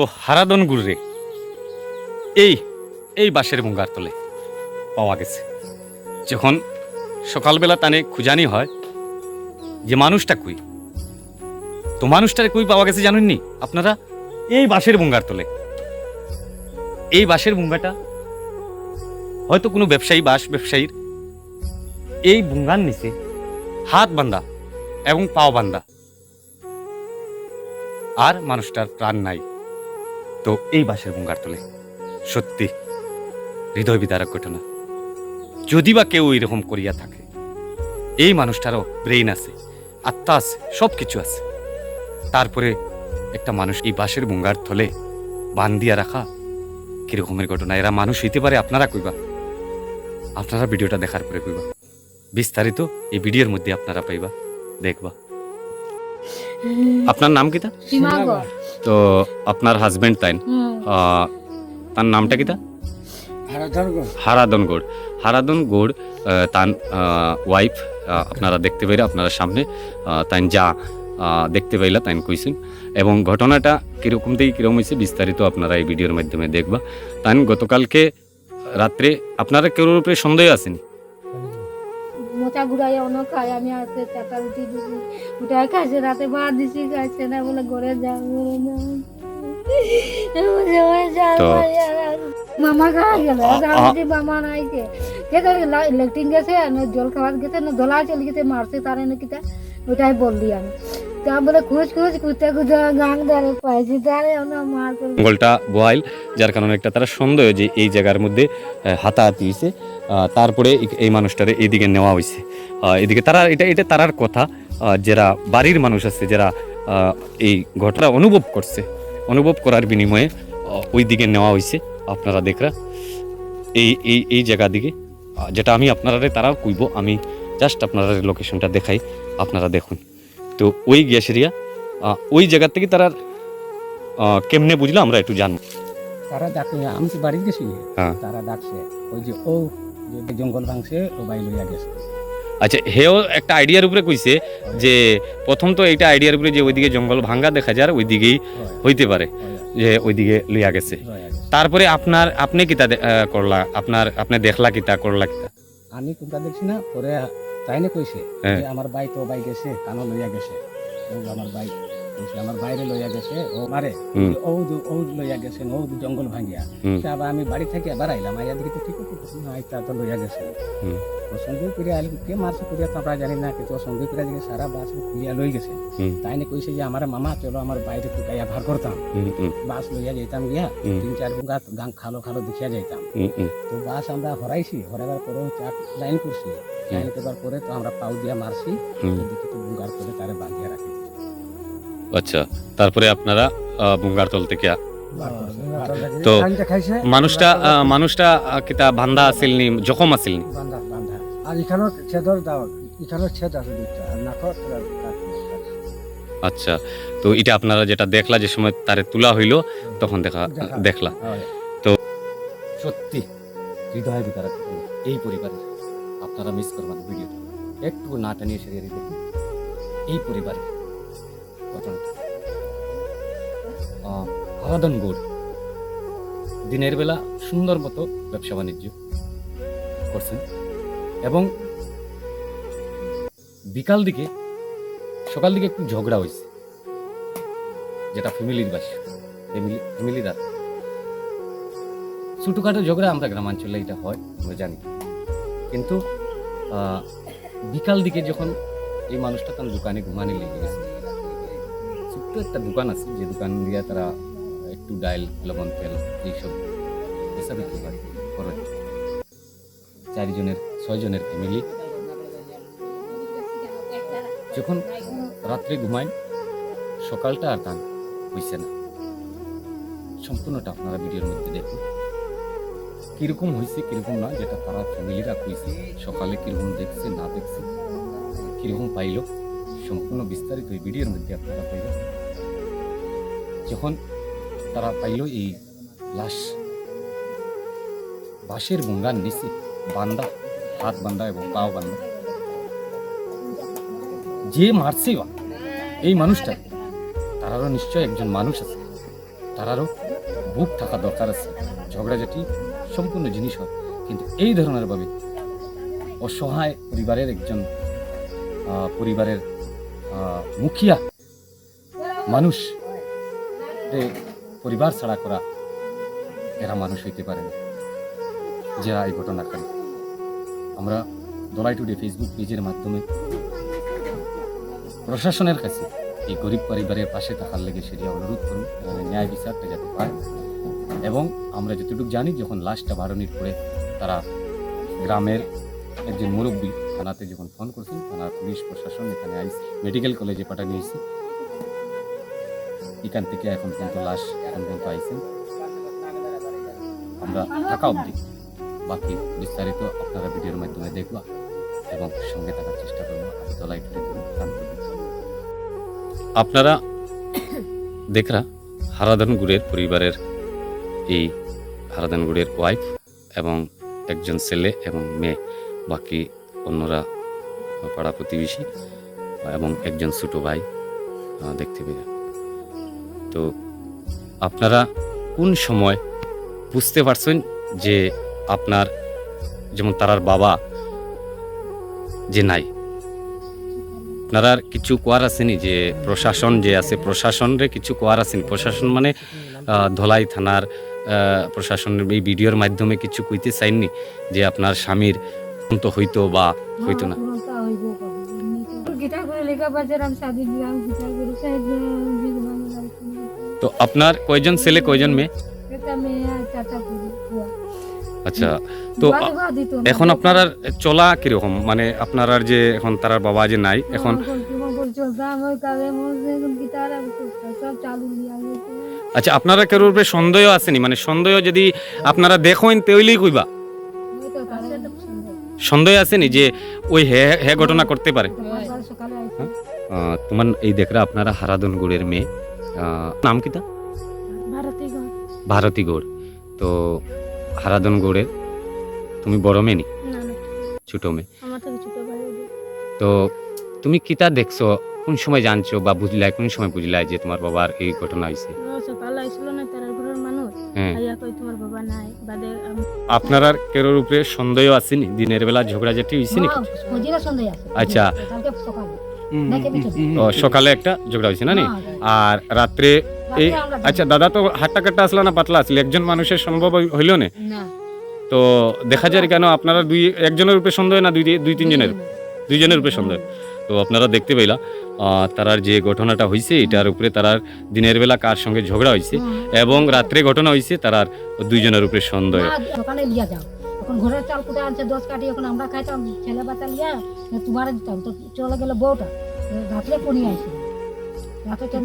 ও হারাদন গুড়রে এই এই বাঁশের মুঙ্গার তলে পাওয়া গেছে। যখন সকালবেলা তানে খুঁজানি হয়, যে মানুষটা কই? তো মানুষটারে কই পাওয়া গেছে জানেননি? আপনারা এই বাঁশের মুঙ্গার তলে। এই বাঁশের মুঙ্গাটা হয়তো কোনো ব্যবসায়ী, বাঁশ ব্যবসায়ীর এই বুঙ্গার নিচে হাত বান্ধা এবং পাও বান্ধা। আর মানুষটার প্রাণ নাই। তো এই বাঁশের বুঙ্গার তলে। সত্যি, হৃদয় বিদারক ঘটনা। যদি বা কেউ এরকম করিয়া থাকে, এই মানুষটারও ব্রেইন আছে, আত্মা আছে সব কিছু আছে। তারপরে একটা মানুষ এই বাঁশের বুঙ্গার থলে বান দিয়া রাখা কিরকমের ঘটনা? এরা মানুষ হইতে পারে, আপনারা কইবা? আপনারা ভিডিওটা দেখার পরে কইবা। বিস্তারিত এই ভিডিওর মধ্যে আপনারা পাইবা, দেখবা। আপনার নাম কিতা? সীমাগর তো আপনার হাজবেন্ড আহ, তার নামটা কিতা হারাধনগর হারাদন গোড় হারাদন গোড় তার ওয়াইফ আপনারা দেখতে পাইরা আপনারা সামনে তাইন যা দেখতে পাইলা তাইন কইছেন। এবং ঘটনাটা কীরকম থেকে কীরকম হয়েছে বিস্তারিত আপনারা এই ভিডিওর মাধ্যমে দেখবা। তাইন গতকালকে রাত্রে আপনারা কেউ উপরে সন্দেহ আসেনি মোচা ঘুরাই অন্য খাই আমি আসতে চাটা রুটি দিছি। উঠাই খাইছে রাতে ভাত দিছি খাইছে না বলে ঘরে যাও ঘরে যাও। তো- মামা খাওয়া গেল মামা নাইছে। কে লেট্রিন গেছে জল খাওয়ার গেছে না দোলা চলে গেছে মারছে তারে না কিতা ওটাই বললি আমি। তা বলে খুঁজ খুঁজ খুঁজতে খুঁজতে গাং ধরে পাইছি তারে ওনা মার করে জঙ্গলটা যার কারণে একটা তারা সন্দেহ যে এই জায়গার মধ্যে হাতাহাতি হয়েছে তারপরে এই- মানুষটারে এইদিকে নেওয়া হয়েছে এদিকে তারা এটা এটা তারার কথা। যারা বাড়ির মানুষ আছে যারা এই ঘটনা অনুভব করছে অনুভব করার বিনিময়ে ওই দিকে নেওয়া হয়েছে আপনারা দেখরা এই এই এই জায়গা দিকে যেটা আমি আপনারা তারাও কইব আমি জাস্ট আপনারা লোকেশনটা দেখাই আপনারা দেখুন। তো ওই গ্যাস গ্যাসেরিয়া ওই জায়গা থেকে তারা কেমনে বুঝলো আমরা একটু জানব। তারা ডাকে আমি তো বাড়ি গেছি হ্যাঁ। তারা ডাকছে ওই যে ও জঙ্গল ভাঙছে ও বাই লইয়া গেছে। আচ্ছা হেও একটা আইডিয়ার উপরে কইছে যে প্রথম তো এইটা আইডিয়ার উপরে যে ওইদিকে জঙ্গল ভাঙ্গা দেখা যায় ওইদিকেই হইতে পারে যে ওইদিকে লইয়া গেছে। তারপরে আপনার আপনি কিতা করলা? আপনার আপনি দেখলা কিতা করলা কিতা? আমি কোনটা দেখছি না পরে তাই না কইছে হ্যাঁ। যে আমার বাই তো বাই গেছে কানো লইয়া গেছে। আমার বাই কইছে আমার বাইরে লইয়া গেছে ও মারে ও ও লইয়া গেছে ও জঙ্গল ভাঙিয়া আবার আমি বাড়ি থেকে আবার আইলাম আইয়া দেখি তো ঠিক আছে না আইতা তো লইয়া গেছে। সন্দেহ করে আইলি কে মারছে করিয়া তো আমরা জানি না কিন্তু সন্দেহ করে সারা বাস লই গেছে। তাই না কইছে যে আমার মামা চলো আমার বাইরে টুকাইয়া ভার করতাম। বাস লইয়া যাইতাম গিয়া তিন চার গুঙ্গা গাং খালো খালো দেখিয়া যাইতাম। তো বাস আমরা হরাইছি হরাইবার পরে চার লাইন করছি। লাইন করবার পরে তো আমরা পাউ দিয়া মারছি হুম। তো দেখি তো বুঙ্গার করে তারে বাঁধিয়া রাখি। আচ্ছা তারপরে আপনারা বুঙ্গার তল থেকে। তো মানুষটা মানুষটা কিতা বান্ধা আসিলনি জখম আসিলনি বান্ধা বান্ধা আর এখানেও ছেদর দাও এখানেও ছেদ আছে দুইটা আর নাকর আচ্ছা তো এটা আপনারা যেটা দেখলা যে সময় তারে তোলা হইল তখন দেখা দেখা। দেখলা। তো সত্যি হৃদয়ের ভিতরে এই পরিবারের আপনারা মিস করবেন ভিডিওটা একটু না টানিয়ে সেরিয়ে দেখুন এই পরিবারের ঘটনাটা। আহ, আরাধন দিনের বেলা সুন্দর মতো ব্যবসা বাণিজ্য করছেন এবং বিকাল দিকে সকাল দিকে একটু ঝগড়া হয়েছে। যেটা ফ্যামিলির বাস ফ্যামিলি ফ্যামিলির। ছোটোখাটো ঝগড়া আমরা গ্রামাঞ্চলে এটা হয় আমরা জানি। কিন্তু বিকাল দিকে যখন এই মানুষটা তার দোকানে ঘুমানি লেগে গেছে ছোট্ট একটা দোকান আছে যে দোকান দিয়ে তারা একটু ডাইল, লবণ, তেল এইসব এসব বিক্রি করে করে চারজনের, ছয়জনের ফ্যামিলি। যখন রাত্রে ঘুমায় সকালটা আর গান হইছে না। সম্পূর্ণটা আপনারা ভিডিওর মধ্যে দেখুন। কীরকম হয়েছে কীরকম না, যেটা তারা ফ্যামিলিরা কইছে। সকালে কীরকম দেখছে, না দেখছে, কীরকম পাইল, সম্পূর্ণ বিস্তারিত এই ভিডিওর মধ্যে আপনারা পাইল যখন তারা পাইল এই লাশ। বাঁশের বুঙ্গার নিচে, বান্দা, হাত বান্দা এবং পাও বান্দা। যে মারছে এই মানুষটা, তারারও নিশ্চয় একজন মানুষ আছে। তারারও বুক থাকা দরকার আছে। ঝগড়াঝাটি সম্পূর্ণ জিনিস হয়। কিন্তু এই ধরনের ভাবে অসহায় পরিবারের একজন পরিবারের মুখিয়া মানুষ পরিবার ছাড়া করা এরা মানুষ হইতে পারে না। যারা এই ঘটনাকারী আমরা দলাই টুডে ফেসবুক পেজের মাধ্যমে প্রশাসনের কাছে এই গরিব পরিবারের পাশে থাকার লেগে সেটা অনুরোধ করুন ন্যায় বিচারটা যাতে পায়। এবং আমরা যতটুকু জানি, যখন লাশটা বারণির পরে তারা গ্রামের একজন মুরব্বী থানাতে যখন ফোন করছেন থানার পুলিশ প্রশাসন, এখানে আইস, মেডিকেল কলেজে পাঠানো হয়েছে। এখান থেকে এখন পর্যন্ত লাশ এখন পর্যন্ত আইসেন আমরা থাকা অবধি বাকি বিস্তারিত আপনারা ভিডিওর মাধ্যমে দেখবা এবং সঙ্গে থাকার চেষ্টা করব। তলাই আপনারা দেখরা হারাধন গুড়ের পরিবারের এই হারাধন গুড়ের ওয়াইফ এবং একজন ছেলে এবং মেয়ে। বাকি অন্যরা পাড়া প্রতিবেশী এবং একজন ছোটো ভাই দেখতে পেয়ে তো আপনারা কোন সময় বুঝতে পারছেন যে আপনার যেমন তারার বাবা যে নাই? আপনারা কিছু কোয়ার আসেনি যে প্রশাসন যে আছে, প্রশাসনরে কিছু কোয়ার আসেনি প্রশাসন মানে ধলাই থানার প্রশাসনের এই ভিডিওর মাধ্যমে কিছু কইতে চাইননি যে আপনার স্বামীর তো হইতো বা হইতো না? শাদি করে সাহেব তো আপনার কয়জন ছেলে কয়জন মেয়ে? একটা মেয়ে আর চারটা পুরো বুয়া। আচ্ছা তো। এখন আপনার আর চলা কীরকম? মানে আপনার আর যে এখন তার বাবা যে নাই এখন দিয়া গেছে। আচ্ছা আপনারা কেউ উপরে সন্দেহ আসেনি? মানে সন্দেহ যদি আপনারা দেখেন তেইলেই কইবা। সন্দেহ। আসেনি যে ওই হে হে ঘটনা করতে পারে? তোমার এই দেখরা আপনারা হারাদন গুড়ের মেয়ে। নাম কিতা ভারতী গৌড় তো হারাদন গৌড়ের তুমি বড় মেয়ে নি? ছোট মেয়ে। তো তুমি কিতা দেখছ? কোন সময় জানছো বা বুঝলাই কোন সময় বুঝলাই যে তোমার বাবার এই ঘটনা হয়েছে হ্যাঁ। আপনার আর কেরোর উপরে সন্দেহ আসেনি দিনের বেলা ঝগড়াঝাটি হয়েছে নাকি আচ্ছা। সকালে নাকি বিকেলে? ও সকালে একটা ঝগড়া হয়েছে না নি? আর রাত্রে এই আচ্ছা দাদা তো হাট্টা কাট্টা আসলা না পাতলা আসলে। একজন মানুষের সম্ভব হইল না? তো দেখা যায় কেন আপনারা দুই একজনের উপরে সন্দেহ না দুই দুই তিনজনের? দুইজনের উপরে সন্দেহ তো আপনারা দেখতে আহ, তারার যে ঘটনাটা হয়েছে এটার উপরে তারার দিনের বেলা কার সঙ্গে ঝগড়া হয়েছে এবং রাত্রে ঘটনা হয়েছে তারার দুইজনের উপরে সন্দেহ এখন ঘরের চাল কোথায় আনছে, দশ কাঠি এখন আমরা খাইতাম, ছেলে বাচ্চা লিয়া তোমার দিতাম, তো চলে গেল বউটা রাত্রে পনি আইছিল রাতে কেন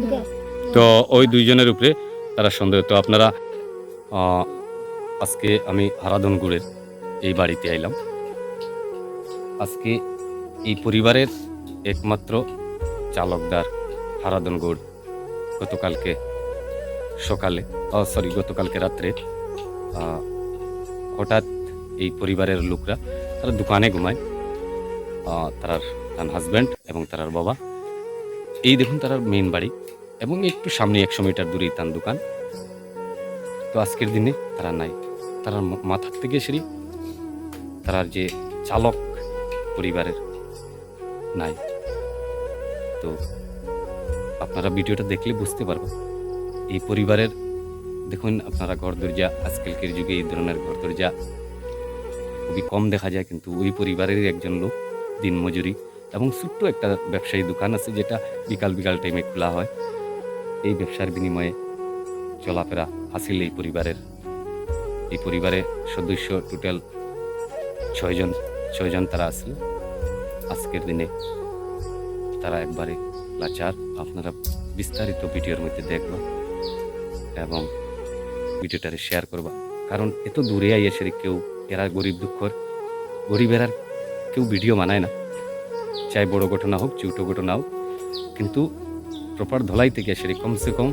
তো ওই দুইজনের উপরে তারা সন্দেহ। তো আপনারা আজকে আমি হারাধন গুড়ের এই বাড়িতে আইলাম। আজকে এই পরিবারের একমাত্র চালকদার হারাধন গুড় গতকালকে সকালে সরি, গতকালকে রাত্রে হঠাৎ এই পরিবারের লোকরা, তারা দোকানে ঘুমায়। তার হাজব্যান্ড এবং তার বাবা। এই দেখুন তার মেইন বাড়ি এবং একটু সামনে একশো মিটার দূরেই তার দোকান। তো আজকের দিনে তারা নাই। তারা মাথার থেকে সিঁড়ি। তারা যে চালক পরিবারের নাই। তো আপনারা ভিডিওটা দেখলে বুঝতে পারবেন। এই পরিবারের, দেখুন আপনারা ঘর দরজা আজকালকের যুগে এই ধরনের ঘর দরজা খুবই কম দেখা যায়, কিন্তু ওই পরিবারেরই একজন লোক দিনমজুরি এবং ছোট্ট একটা ব্যবসায়ী দোকান আছে যেটা বিকাল বিকাল টাইমে খোলা হয়। এই ব্যবসার বিনিময়ে চলাফেরা হাসিল এই পরিবারের। এই পরিবারে সদস্য টোটাল ছয়জন ছয়জন তারা আসছিল আজকের দিনে তারা একবারে লাচার। আপনারা বিস্তারিত ভিডিওর মধ্যে দেখবা এবং ভিডিওটারে শেয়ার করবা কারণ এত দূরে আইয়া সেরে কেউ এরা গরিব দুঃখর। গরিবের আর কেউ ভিডিও বানায় না। চাই বড় ঘটনা হোক, ছোট ঘটনা হোক। কিন্তু প্রপার ধলাই থেকে সেটি কমসে কম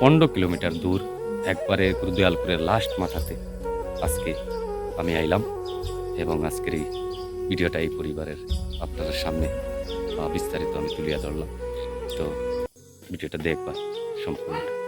পনেরো কিলোমিটার দূর, একবারে গুরুদয়ালপুরের লাস্ট মাথাতে। আজকে আমি আইলাম এবং আজকের এই ভিডিওটা এই পরিবারের আপনাদের সামনে বিস্তারিত আমি তুলিয়া ধরলাম। তো ভিডিওটা দেখবা সম্পূর্ণ।